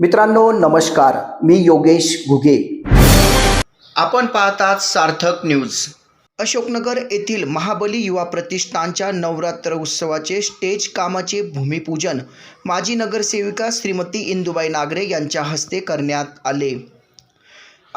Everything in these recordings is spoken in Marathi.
मित्रांनो नमस्कार. मी योगेश घुगे. आपण पाहतात सार्थक न्यूज. अशोकनगर येथील महाबली युवा प्रतिष्ठानच्या नवरात्र उत्सवाचे स्टेज कामाचे भूमिपूजन माजी नगरसेविका श्रीमती इंदुबाई नागरे यांच्या हस्ते करण्यात आले.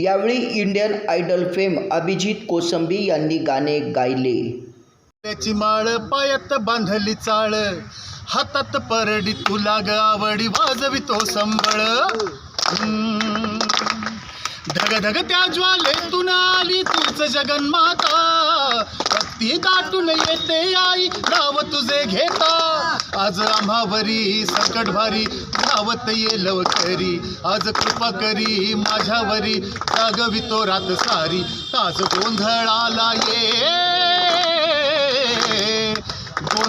यावेळी Indian Idol fame Abhijit Kosambi यांनी गाणे गायले. त्याची माळ पायात बांधली चाळ. हातात परडी तुला ग आवडी वाजवितो संबळ. धग धग त्या ज्वालेतून आली तूच जगन्माता. भक्ती दाटून येते आई नाव तुझे घेता. आज आम्हावरी संकट भारी धावत ये लवकरी. आज कृपा करी माझ्यावरी जागवितो रात सारी. आज गोंधळाला ये.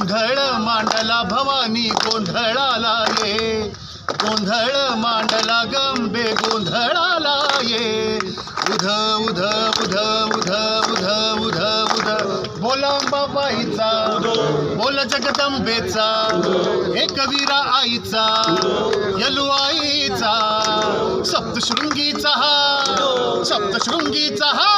गोंधळ मांडला भवानी गोंधळाला ये. गोंधळ मांडला गंबे गोंधळाला ये. उध उध उध उध उध उध उध. बोला बाबाईचा बोल जगदंबेचा हे कवीरा आईचा यलू आईचा सप्तशृंगीचा हा सप्तशृंगीचा हा.